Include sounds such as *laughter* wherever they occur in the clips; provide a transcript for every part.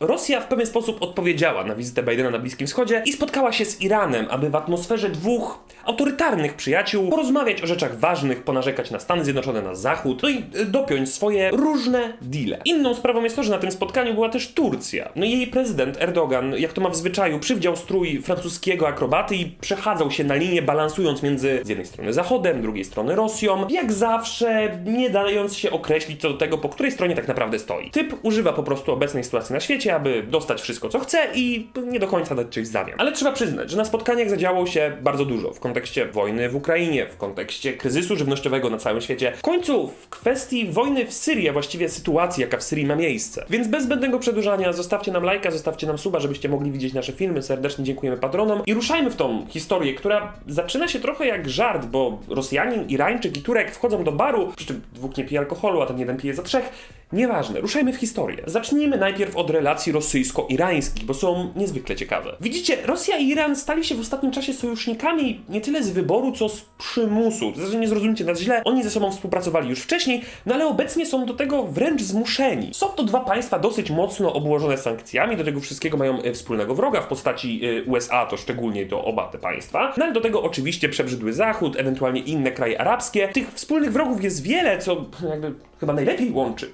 Rosja w pewien sposób odpowiedziała na wizytę Bidena na Bliskim Wschodzie i spotkała się z Iranem, aby w atmosferze dwóch autorytarnych przyjaciół porozmawiać o rzeczach ważnych, ponarzekać na Stany Zjednoczone, na Zachód, no i y, dopiąć swoje różne deale. Inną sprawą jest to, że na tym spotkaniu była też Turcja. No i jej prezydent Erdogan, jak to ma w zwyczaju, przywdział strój francuskiego akrobaty i przechadzał się na linię, balansując między z jednej strony Zachodem, drugiej strony Rosją, jak zawsze nie dając się określić co do tego, po której stronie tak naprawdę stoi. Typ używa po prostu obecnej sytuacji na świecie, aby dostać wszystko co chce i nie do końca dać coś w zamian. Ale trzeba przyznać, że na spotkaniach zadziało się bardzo dużo w kontekście wojny w Ukrainie, w kontekście kryzysu żywnościowego na całym świecie, w końcu w kwestii wojny w Syrii, a właściwie sytuacji, jaka w Syrii ma miejsce. Więc bez zbędnego przedłużania, zostawcie nam lajka, zostawcie nam suba, żebyście mogli widzieć nasze filmy. Serdecznie dziękujemy patronom i ruszajmy w tą historię, która zaczyna się trochę jak żart, bo Rosjanin, Irańczyk i Turek wchodzą do baru, przy czym dwóch nie pije alkoholu, a ten jeden pije za trzech. Nieważne, ruszajmy w historię. Zacznijmy najpierw od relacji rosyjsko-irańskich, bo są niezwykle ciekawe. Widzicie, Rosja i Iran stali się w ostatnim czasie sojusznikami nie tyle z wyboru, co z przymusu. Znaczy, nie zrozumcie nas źle, oni ze sobą współpracowali już wcześniej, no ale obecnie są do tego wręcz zmuszeni. Są to dwa państwa dosyć mocno obłożone sankcjami, do tego wszystkiego mają e, wspólnego wroga w postaci e, USA, to szczególnie to oba te państwa. No ale do tego oczywiście przebrzydły Zachód, ewentualnie inne kraje arabskie. Tych wspólnych wrogów jest wiele, co jakby chyba najlepiej łączy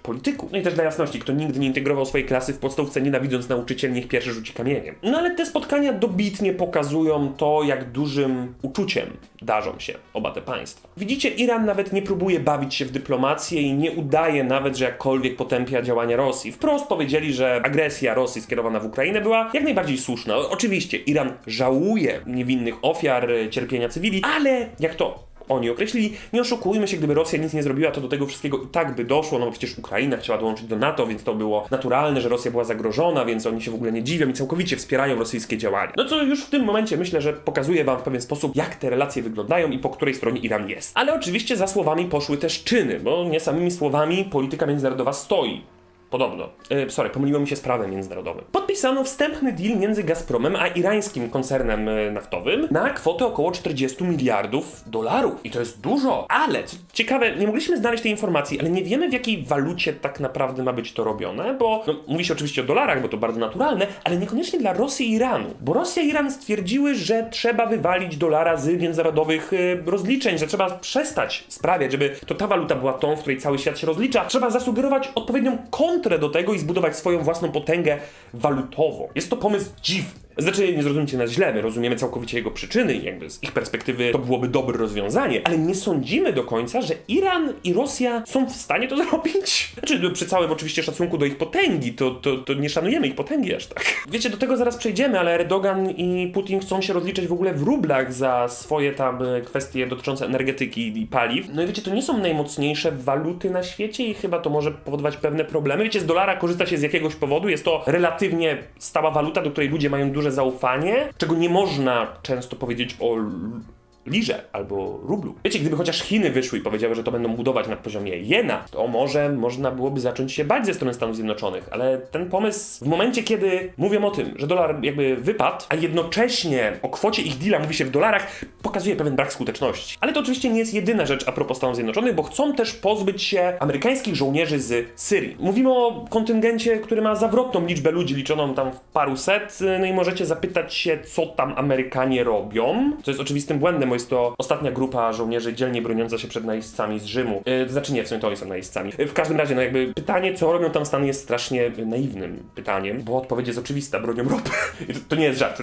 No i też dla jasności, kto nigdy nie integrował swojej klasy w podstawówce, nienawidząc nauczyciel, niech pierwszy rzuci kamieniem. No ale te spotkania dobitnie pokazują to, jak dużym uczuciem darzą się oba te państwa. Widzicie, Iran nawet nie próbuje bawić się w dyplomację i nie udaje nawet, że jakkolwiek potępia działania Rosji. Wprost powiedzieli, że agresja Rosji skierowana w Ukrainę była jak najbardziej słuszna. Oczywiście, Iran żałuje niewinnych ofiar, cierpienia cywili, ale jak to oni określili. Nie oszukujmy się, gdyby Rosja nic nie zrobiła, to do tego wszystkiego i tak by doszło, no bo przecież Ukraina chciała dołączyć do NATO, więc to było naturalne, że Rosja była zagrożona, więc oni się w ogóle nie dziwią i całkowicie wspierają rosyjskie działania. No co już w tym momencie myślę, że pokazuje wam w pewien sposób, jak te relacje wyglądają i po której stronie Iran jest. Ale oczywiście za słowami poszły też czyny, bo nie samymi słowami polityka międzynarodowa stoi. Podobno. E, sorry, pomyliło mi się z prawem międzynarodowym. Podpisano wstępny deal między Gazpromem a irańskim koncernem e, naftowym na kwotę około 40 miliardów dolarów. I to jest dużo. Ale, co ciekawe, nie mogliśmy znaleźć tej informacji, ale nie wiemy w jakiej walucie tak naprawdę ma być to robione, bo no, mówi się oczywiście o dolarach, bo to bardzo naturalne, ale niekoniecznie dla Rosji i Iranu. Bo Rosja i Iran stwierdziły, że trzeba wywalić dolara z międzynarodowych e, rozliczeń, że trzeba przestać sprawiać, żeby to ta waluta była tą, w której cały świat się rozlicza. Trzeba zasugerować odpowiednią kontrę do tego i zbudować swoją własną potęgę walutową. Jest to pomysł dziwny. Znaczy, nie zrozumcie nas źle, my rozumiemy całkowicie jego przyczyny i jakby z ich perspektywy to byłoby dobre rozwiązanie, ale nie sądzimy do końca, że Iran i Rosja są w stanie to *laughs* zrobić. Znaczy, przy całym oczywiście szacunku do ich potęgi, to, to, to nie szanujemy ich potęgi aż tak. *laughs* Wiecie, do tego zaraz przejdziemy, ale Erdogan i Putin chcą się rozliczać w ogóle w rublach za swoje tam e, kwestie dotyczące energetyki i paliw. No i wiecie, to nie są najmocniejsze waluty na świecie i chyba to może powodować pewne problemy. Wiecie, z dolara korzysta się z jakiegoś powodu, jest to relatywnie stała waluta, do której ludzie mają duże zaufanie, czego nie można często powiedzieć o lirze albo rublu. Wiecie, gdyby chociaż Chiny wyszły i powiedziały, że to będą budować na poziomie jena, to może można byłoby zacząć się bać ze strony Stanów Zjednoczonych, ale ten pomysł w momencie, kiedy mówią o tym, że dolar jakby wypadł, a jednocześnie o kwocie ich deala mówi się w dolarach, pokazuje pewien brak skuteczności. Ale to oczywiście nie jest jedyna rzecz a propos Stanów Zjednoczonych, bo chcą też pozbyć się amerykańskich żołnierzy z Syrii. Mówimy o kontyngencie, który ma zawrotną liczbę ludzi, liczoną tam w paru set, no i możecie zapytać się, co tam Amerykanie robią, co jest oczywistym błędem, jest to ostatnia grupa żołnierzy dzielnie broniąca się przed najeźdźcami z Rzymu. Yy, znaczy nie, w sumie to oni są najeźdźcami. Yy, w każdym razie, no jakby pytanie, co robią tam Stany jest strasznie naiwnym pytaniem, bo odpowiedź jest oczywista, bronią ropy. *laughs* To, to nie jest żart.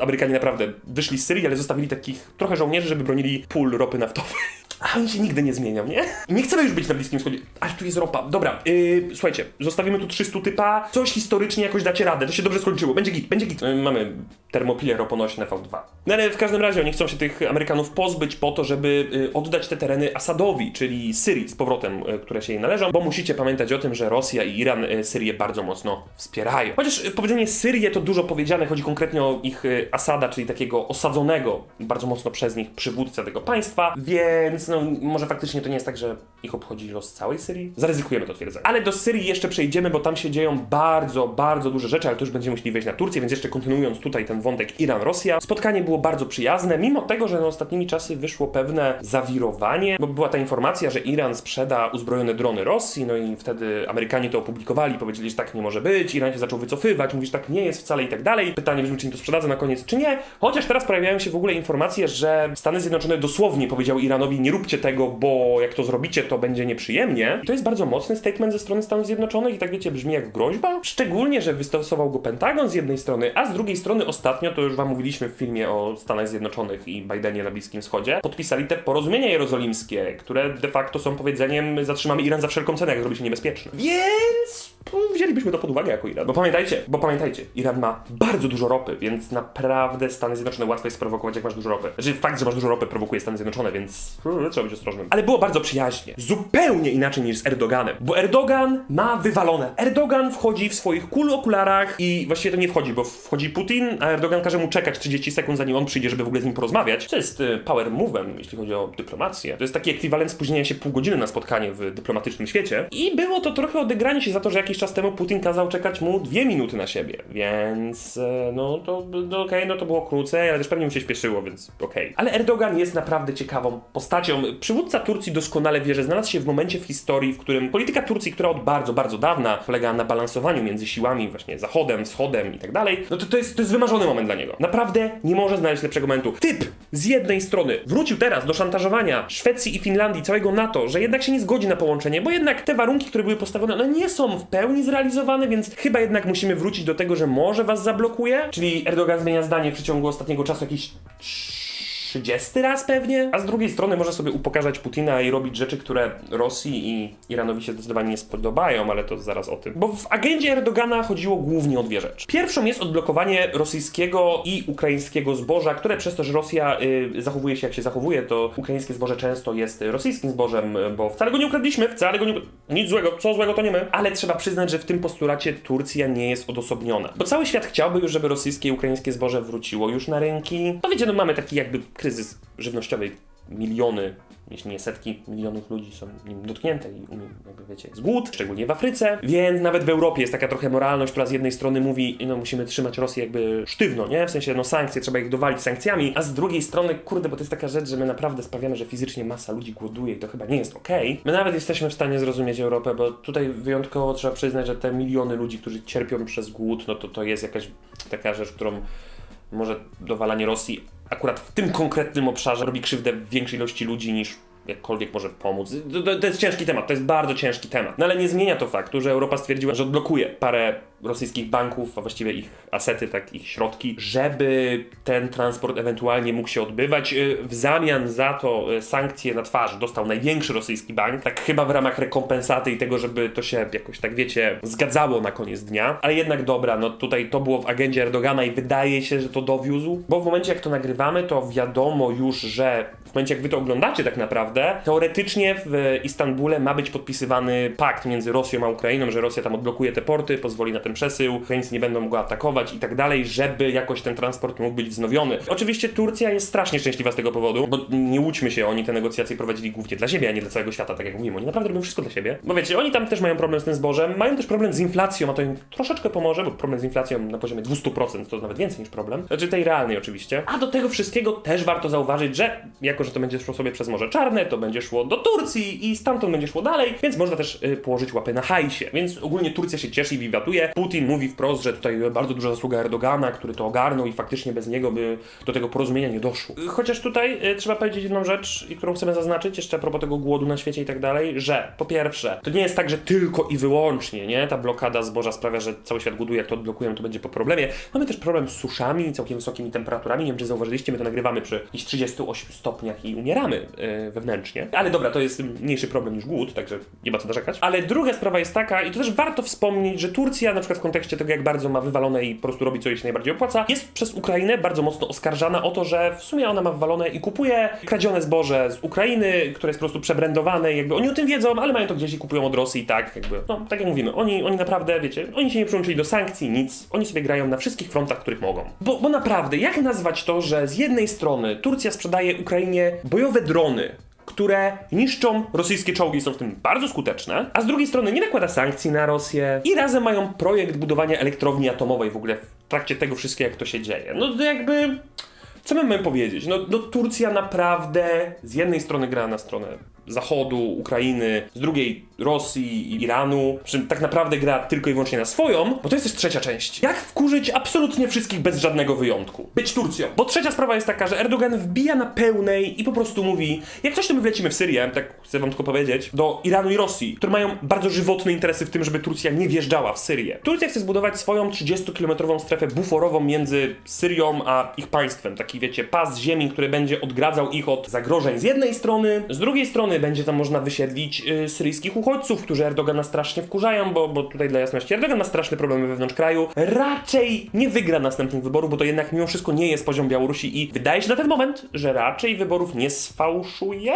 Amerykanie naprawdę wyszli z Syrii, ale zostawili takich trochę żołnierzy, żeby bronili pól ropy naftowej. *laughs* A oni się nigdy nie zmienią, nie? Nie chcemy już być na Bliskim Wschodzie. Ale tu jest ropa. Dobra, yy, słuchajcie, zostawimy tu 300 typa. Coś historycznie jakoś dacie radę. To się dobrze skończyło. Będzie git, będzie git. Yy, mamy termopile roponośne V2. No ale w każdym razie oni chcą się tych Amerykanów pozbyć po to, żeby yy, oddać te tereny Asadowi, czyli Syrii z powrotem, yy, które się jej należą, bo musicie pamiętać o tym, że Rosja i Iran yy, Syrię bardzo mocno wspierają. Chociaż powiedzenie Syrię to dużo powiedziane, chodzi konkretnie o ich Asada, czyli takiego osadzonego bardzo mocno przez nich przywódcę tego państwa, więc no może faktycznie to nie jest tak, że ich obchodzi los całej Syrii? Zaryzykujemy to twierdzenie. Ale do Syrii jeszcze przejdziemy, bo tam się dzieją bardzo, bardzo duże rzeczy, ale to już będziemy musieli wejść na Turcję, więc jeszcze kontynuując tutaj ten wątek Iran-Rosja. Spotkanie było bardzo przyjazne, mimo tego, że no, ostatnimi czasy wyszło pewne zawirowanie, bo była ta informacja, że Iran sprzeda uzbrojone drony Rosji, no i wtedy Amerykanie to opublikowali, powiedzieli, że tak nie może być, Iran się zaczął wycofywać, mówi, że tak nie jest wcale i tak dalej. Pytanie brzmi, czy im to sprzedadzą na koniec, czy nie. Chociaż teraz pojawiają się w ogóle informacje, że Stany Zjednoczone dosłownie powiedziały Iranowi, nie róbcie tego, bo jak to zrobicie, to będzie nieprzyjemnie. I to jest bardzo mocny statement ze strony Stanów Zjednoczonych i tak wiecie, brzmi jak groźba. Szczególnie, że wystosował go Pentagon z jednej strony, a z drugiej strony ostatnio, to już wam mówiliśmy w filmie o Stanach Zjednoczonych i Bidenie na Bliskim Wschodzie, podpisali te porozumienia jerozolimskie, które de facto są powiedzeniem zatrzymamy Iran za wszelką cenę, jak zrobi się niebezpieczny. Więc wzięlibyśmy to pod uwagę jako Iran. Bo pamiętajcie, bo pamiętajcie, Iran ma bardzo dużo ropy, więc naprawdę Stany Zjednoczone łatwo jest sprowokować, jak masz dużo ropy. Znaczy fakt, że masz dużo ropy prowokuje Stany Zjednoczone, więc hmm, trzeba być ostrożnym. Ale było bardzo przyjaźnie. Zupełnie inaczej niż z Erdoganem. Bo Erdogan ma wywalone. Erdogan wchodzi w swoich kul okularach i właściwie to nie wchodzi, bo wchodzi Putin, a Erdogan każe mu czekać 30 sekund, zanim on przyjdzie, żeby w ogóle z nim porozmawiać. To jest y, power move'em, jeśli chodzi o dyplomację. To jest taki ekwiwalent spóźnienia się pół godziny na spotkanie w dyplomatycznym świecie. I było to trochę odegranie się za to, że jakiś czas temu Putin kazał czekać mu dwie minuty na siebie. Więc e, no to no, okej, no to było krócej, ale też pewnie mu się śpieszyło, więc okej. Ale Erdogan jest naprawdę ciekawą postacią. Przywódca Turcji doskonale wie, że znalazł się w momencie w historii, w którym polityka Turcji, która od bardzo, bardzo dawna polegała na balansowaniu między siłami właśnie zachodem, wschodem i tak dalej, no to to jest, to jest wymarzony moment dla niego. Naprawdę nie może znaleźć lepszego momentu. Typ z jednej strony wrócił teraz do szantażowania Szwecji i Finlandii, całego NATO, że jednak się nie zgodzi na połączenie, bo jednak te warunki, które były postawione, no nie są w pełni zrealizowane, więc chyba jednak musimy wrócić do tego, że może was zablokuje. Czyli Erdogan zmienia zdanie w przeciągu ostatniego czasu jakieś 30 raz pewnie, a z drugiej strony może sobie upokarzać Putina i robić rzeczy, które Rosji i Iranowi się zdecydowanie nie spodobają, ale to zaraz o tym. Bo w agendzie Erdogana chodziło głównie o dwie rzeczy. Pierwszą jest odblokowanie rosyjskiego i ukraińskiego zboża, które przez to, że Rosja y, zachowuje się jak się zachowuje, to ukraińskie zboże często jest rosyjskim zbożem, bo wcale go nie ukradliśmy, wcale go nie... Nic złego, co złego to nie my. Ale trzeba przyznać, że w tym postulacie Turcja nie jest odosobniona. Bo cały świat chciałby już, żeby rosyjskie i ukraińskie zboże wróciło już na rynki. No wiecie, no mamy taki jakby kryzys żywnościowy, miliony, jeśli nie setki milionów ludzi są nim dotknięte i jakby wiecie, jest głód, szczególnie w Afryce, więc nawet w Europie jest taka trochę moralność, która z jednej strony mówi, no musimy trzymać Rosję jakby sztywno, nie? W sensie, no sankcje, trzeba ich dowalić sankcjami, a z drugiej strony, kurde, bo to jest taka rzecz, że my naprawdę sprawiamy, że fizycznie masa ludzi głoduje i to chyba nie jest okej. My nawet jesteśmy w stanie zrozumieć Europę, bo tutaj wyjątkowo trzeba przyznać, że te miliony ludzi, którzy cierpią przez głód, no to to jest jakaś taka rzecz, którą może dowalanie Rosji akurat w tym konkretnym obszarze robi krzywdę większej ilości ludzi niż jakkolwiek może pomóc. To, to, jest ciężki temat, to jest bardzo ciężki temat. No ale nie zmienia to faktu, że Europa stwierdziła, że odblokuje parę rosyjskich banków, a właściwie ich asety, tak, ich środki, żeby ten transport ewentualnie mógł się odbywać. Y, W zamian za to y, sankcje na twarz dostał największy rosyjski bank, tak chyba w ramach rekompensaty i tego, żeby to się jakoś tak wiecie, zgadzało na koniec dnia. Ale jednak dobra, no tutaj to było w agendzie Erdogana i wydaje się, że to dowiózł, bo w momencie jak to nagrywamy, to wiadomo już, że momencie jak wy to oglądacie tak naprawdę, teoretycznie w Istanbule ma być podpisywany pakt między Rosją a Ukrainą, że Rosja tam odblokuje te porty, pozwoli na ten przesył, Ukraińcy nie będą go atakować i tak dalej, żeby jakoś ten transport mógł być wznowiony. Oczywiście Turcja jest strasznie szczęśliwa z tego powodu, bo nie łudźmy się, oni te negocjacje prowadzili głównie dla siebie, a nie dla całego świata, tak jak mówimy. Oni naprawdę robią wszystko dla siebie. Bo wiecie, oni tam też mają problem z tym zbożem, mają też problem z inflacją, a to im troszeczkę pomoże, bo problem z inflacją na poziomie 200% to nawet więcej niż problem. Znaczy tej realnej oczywiście. A do tego wszystkiego też warto zauważyć, że jako, że to będzie szło sobie przez Morze Czarne, to będzie szło do Turcji i stamtąd będzie szło dalej, więc można też y, położyć łapę na hajsie. Więc ogólnie Turcja się cieszy i wiwatuje. Putin mówi wprost, że tutaj bardzo duża zasługa Erdogana, który to ogarnął i faktycznie bez niego by do tego porozumienia nie doszło. Chociaż tutaj y, trzeba powiedzieć jedną rzecz, którą chcemy zaznaczyć jeszcze a propos tego głodu na świecie i tak dalej, że po pierwsze, to nie jest tak, że tylko i wyłącznie, nie, ta blokada zboża sprawia, że cały świat głoduje, jak to odblokujemy, to będzie po problemie. Mamy też problem z suszami, całkiem wysokimi temperaturami, nie wiem czy zauważyliście, my to nagrywamy przy jakichś 38 stopniach i umieramy yy, wewnętrznie. Ale dobra, to jest mniejszy problem niż głód, także nie ma co narzekać. Ale druga sprawa jest taka, i to też warto wspomnieć, że Turcja, na przykład w kontekście tego, jak bardzo ma wywalone i po prostu robi co jej się najbardziej opłaca, jest przez Ukrainę bardzo mocno oskarżana o to, że w sumie ona ma wywalone i kupuje kradzione zboże z Ukrainy, które jest po prostu przebrandowane, jakby oni o tym wiedzą, ale mają to gdzieś i kupują od Rosji, tak, jakby, no, tak jak mówimy, oni, oni naprawdę, wiecie, oni się nie przyłączyli do sankcji, nic, oni sobie grają na wszystkich frontach, których mogą. Bo, bo naprawdę, jak nazwać to, że z jednej strony Turcja sprzedaje Ukrainie bojowe drony, które niszczą rosyjskie czołgi, są w tym bardzo skuteczne, a z drugiej strony nie nakłada sankcji na Rosję i razem mają projekt budowania elektrowni atomowej w ogóle w trakcie tego wszystkiego, jak to się dzieje. No to jakby... Co my mamy powiedzieć? No, no Turcja naprawdę z jednej strony gra na stronę Zachodu, Ukrainy, z drugiej Rosji i Iranu, czym tak naprawdę gra tylko i wyłącznie na swoją, bo to jest też trzecia część. Jak wkurzyć absolutnie wszystkich bez żadnego wyjątku? Być Turcją. Bo trzecia sprawa jest taka, że Erdogan wbija na pełnej i po prostu mówi, jak coś to my wlecimy w Syrię, tak chcę wam tylko powiedzieć, do Iranu i Rosji, które mają bardzo żywotne interesy w tym, żeby Turcja nie wjeżdżała w Syrię. Turcja chce zbudować swoją 30-kilometrową strefę buforową między Syrią a ich państwem. Taki, wiecie, pas ziemi, który będzie odgradzał ich od zagrożeń z jednej strony, z drugiej strony będzie tam można wysiedlić y, syryjskich uchodźców, którzy Erdogana strasznie wkurzają, bo, bo tutaj dla jasności Erdogan ma straszne problemy wewnątrz kraju. Raczej nie wygra następnych wyborów, bo to jednak mimo wszystko nie jest poziom Białorusi i wydaje się na ten moment, że raczej wyborów nie sfałszuje.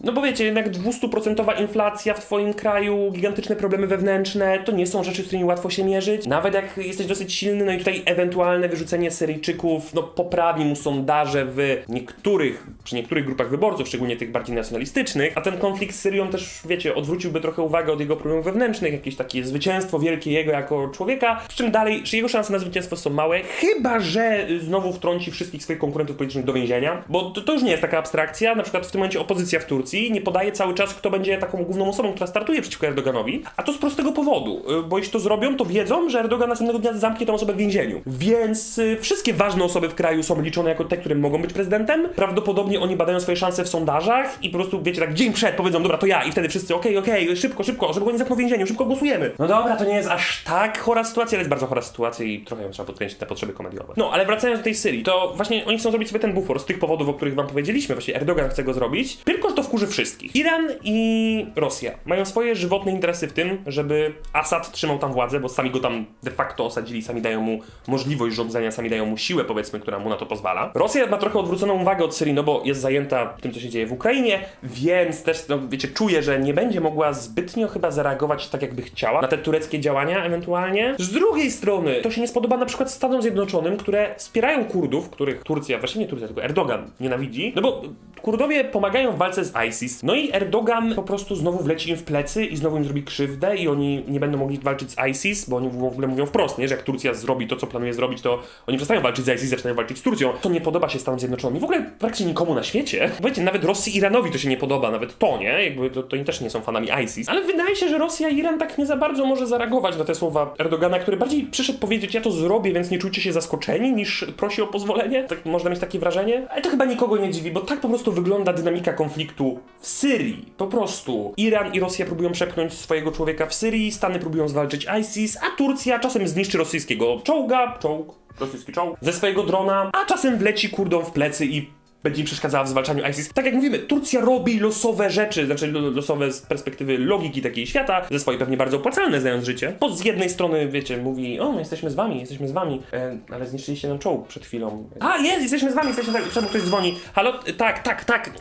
No bo wiecie, jednak 200% inflacja w twoim kraju, gigantyczne problemy wewnętrzne, to nie są rzeczy, z którymi łatwo się mierzyć. Nawet jak jesteś dosyć silny, no i tutaj ewentualne wyrzucenie Syryjczyków, no poprawi mu sondaże w niektórych, przy niektórych grupach wyborców, szczególnie tych bardziej nacjonalistycznych, a ten konflikt z Syrią też, wiecie, odwróciłby trochę uwagę od jego problemów wewnętrznych, jakieś takie zwycięstwo wielkie jego jako człowieka, przy czym dalej, że jego szanse na zwycięstwo są małe, chyba że znowu wtrąci wszystkich swoich konkurentów politycznych do więzienia, bo to, to już nie jest taka abstrakcja, na przykład w tym momencie opozycja w Turcji nie podaje cały czas, kto będzie taką główną osobą, która startuje przeciwko Erdoganowi, a to z prostego powodu, y, bo jeśli to zrobią, to wiedzą, że Erdogan następnego dnia zamknie tę osobę w więzieniu. Więc y, wszystkie ważne osoby w kraju są liczone jako te, które mogą być prezydentem. Prawdopodobnie oni badają swoje szanse w sondażach i po prostu, wiecie, tak dzień przed powiedzą, dobra, to ja i wtedy wszyscy, okej, okej, szybko, szybko, żeby go nie zamknął w więzieniu, szybko głosujemy. No dobra, to nie jest aż tak chora sytuacja, ale jest bardzo chora sytuacja i trochę ją trzeba podkręcić na potrzeby komediowe. No, ale wracając do tej Syrii, to właśnie oni chcą zrobić sobie ten bufor z tych powodów, o których wam powiedzieliśmy, właśnie Erdogan chce go zrobić, tylko że to wkurzy wszystkich. Iran i Rosja mają swoje żywotne interesy w tym, żeby Assad trzymał tam władzę, bo sami go tam de facto osadzili, sami dają mu możliwość rządzenia, sami dają mu siłę, powiedzmy, która mu na to pozwala. Rosja ma trochę odwróconą uwagę od Syrii, no bo jest zajęta tym, co się dzieje w Ukrainie, więc też, no wiecie, czuje, że nie będzie mogła zbytnio chyba zareagować tak, jakby chciała na te tureckie działania ewentualnie. Z drugiej strony, to się nie spodoba na przykład Stanom Zjednoczonym, które wspierają Kurdów, których Turcja, właśnie nie Turcja, tylko Erdogan nienawidzi, no bo Kurdowie pomagają w walce z ISIS, no i Erdogan po prostu znowu wleci im w plecy i znowu im zrobi krzywdę i oni nie będą mogli walczyć z ISIS, bo oni w ogóle mówią wprost, nie? że jak Turcja zrobi to, co planuje zrobić, to oni przestają walczyć z ISIS, zaczynają walczyć z Turcją. To nie podoba się Stanom Zjednoczonym w ogóle praktycznie nikomu na świecie. Wiecie, nawet Rosji i Iranowi to się nie podoba, nawet to, nie? Jakby to, to oni też nie są fanami ISIS. Ale wydaje się, że Rosja i Iran tak nie za bardzo może zareagować na te słowa Erdogana, który bardziej przyszedł powiedzieć, ja to zrobię, więc nie czujcie się zaskoczeni, niż prosi o pozwolenie. Tak można mieć takie wrażenie. Ale to chyba nikogo nie dziwi, bo tak po prostu wygląda dynamika konfliktu w Syrii. Po prostu Iran i Rosja próbują przepchnąć swojego człowieka w Syrii, Stany próbują zwalczyć ISIS, a Turcja czasem zniszczy rosyjskiego czołga, czołg, rosyjski czołg, ze swojego drona, a czasem wleci Kurdom w plecy i będzie im przeszkadzała w zwalczaniu ISIS. Tak jak mówimy, Turcja robi losowe rzeczy, znaczy lo- losowe z perspektywy logiki takiej świata, ze swojej pewnie bardzo opłacalne, znając życie. Bo z jednej strony, wiecie, mówi, o, my jesteśmy z wami, jesteśmy z wami, e, ale zniszczyliście nam czołg przed chwilą. A, jest, jesteśmy z wami, jesteśmy wami, czemu ktoś dzwoni? Halo, e, tak, tak, tak, e,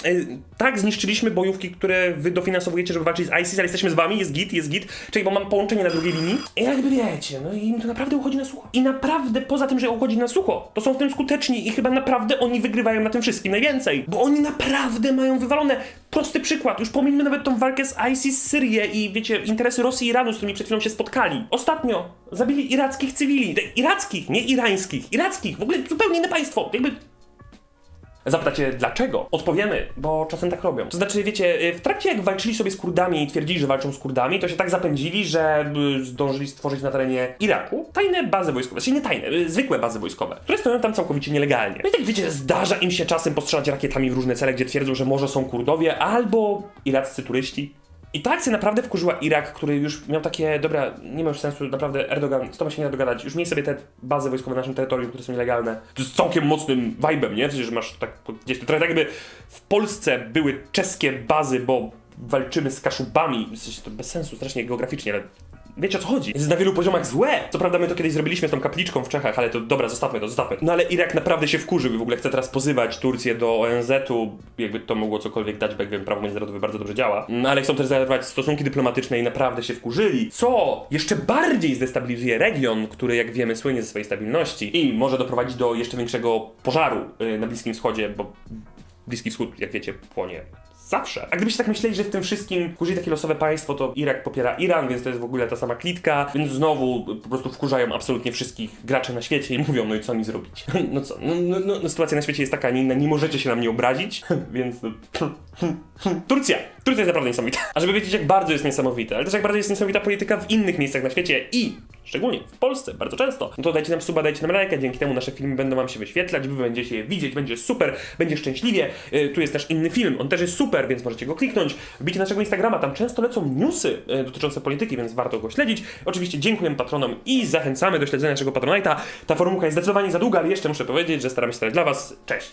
tak, zniszczyliśmy bojówki, które wy dofinansowujecie, żeby walczyć z ISIS, ale jesteśmy z wami, jest git, jest git, czyli bo mam połączenie na drugiej linii. I jakby wiecie, no i im to naprawdę uchodzi na sucho. I naprawdę, poza tym, że uchodzi na sucho, to są w tym skuteczni i chyba naprawdę oni wygrywają na tym wszystkim najwięcej, bo oni naprawdę mają wywalone. Prosty przykład, już pomińmy nawet tą walkę z ISIS Syrię i wiecie, interesy Rosji i Iranu, z którymi przed chwilą się spotkali. Ostatnio zabili irackich cywili, irackich, nie irańskich, irackich, w ogóle zupełnie inne państwo, jakby Zapytacie dlaczego? Odpowiemy, bo czasem tak robią. To znaczy, wiecie, w trakcie jak walczyli sobie z Kurdami i twierdzili, że walczą z Kurdami, to się tak zapędzili, że y, zdążyli stworzyć na terenie Iraku tajne bazy wojskowe, czyli nie tajne, y, zwykłe bazy wojskowe, które stoją tam całkowicie nielegalnie. No i tak wiecie, zdarza im się czasem postrzelać rakietami w różne cele, gdzie twierdzą, że może są Kurdowie albo iraccy turyści. I ta akcja naprawdę wkurzyła Irak, który już miał takie, dobra, nie ma już sensu, naprawdę Erdogan, z tobą się nie da dogadać, już miej sobie te bazy wojskowe na naszym terytorium, które są nielegalne. To jest całkiem mocnym vibe'em, nie? W że masz tak gdzieś, trochę tak jakby w Polsce były czeskie bazy, bo walczymy z Kaszubami, w sensie to bez sensu strasznie geograficznie, ale Wiecie o co chodzi? Jest na wielu poziomach złe. Co prawda my to kiedyś zrobiliśmy z tą kapliczką w Czechach, ale to dobra, zostawmy to, zostawmy. No ale Irak naprawdę się wkurzył i w ogóle chce teraz pozywać Turcję do ONZ-u, jakby to mogło cokolwiek dać, bo jak wiem, prawo międzynarodowe bardzo dobrze działa. No ale chcą też zerwać stosunki dyplomatyczne i naprawdę się wkurzyli. Co jeszcze bardziej zdestabilizuje region, który jak wiemy słynie ze swojej stabilności i może doprowadzić do jeszcze większego pożaru y, na Bliskim Wschodzie, bo Bliski Wschód, jak wiecie, płonie zawsze. A gdybyście tak myśleli, że w tym wszystkim kurzi takie losowe państwo, to Irak popiera Iran, więc to jest w ogóle ta sama klitka, więc znowu po prostu wkurzają absolutnie wszystkich graczy na świecie i mówią, no i co mi zrobić? *laughs* No co, no, no, no, no sytuacja na świecie jest taka, nie inna, nie możecie się na mnie obrazić, *laughs* więc... *laughs* Turcja! Turcja jest naprawdę niesamowita. A żeby wiedzieć, jak bardzo jest niesamowita, ale też jak bardzo jest niesamowita polityka w innych miejscach na świecie i szczególnie w Polsce, bardzo często, no to dajcie nam suba, dajcie nam lajka, dzięki temu nasze filmy będą wam się wyświetlać, wy będziecie je widzieć, będzie super, będzie szczęśliwie. Yy, tu jest też inny film, on też jest super, więc możecie go kliknąć. Wbijcie naszego Instagrama, tam często lecą newsy yy, dotyczące polityki, więc warto go śledzić. Oczywiście dziękujemy patronom i zachęcamy do śledzenia naszego Patronite'a. Ta formułka jest zdecydowanie za długa, ale jeszcze muszę powiedzieć, że staramy się stać dla was. Cześć!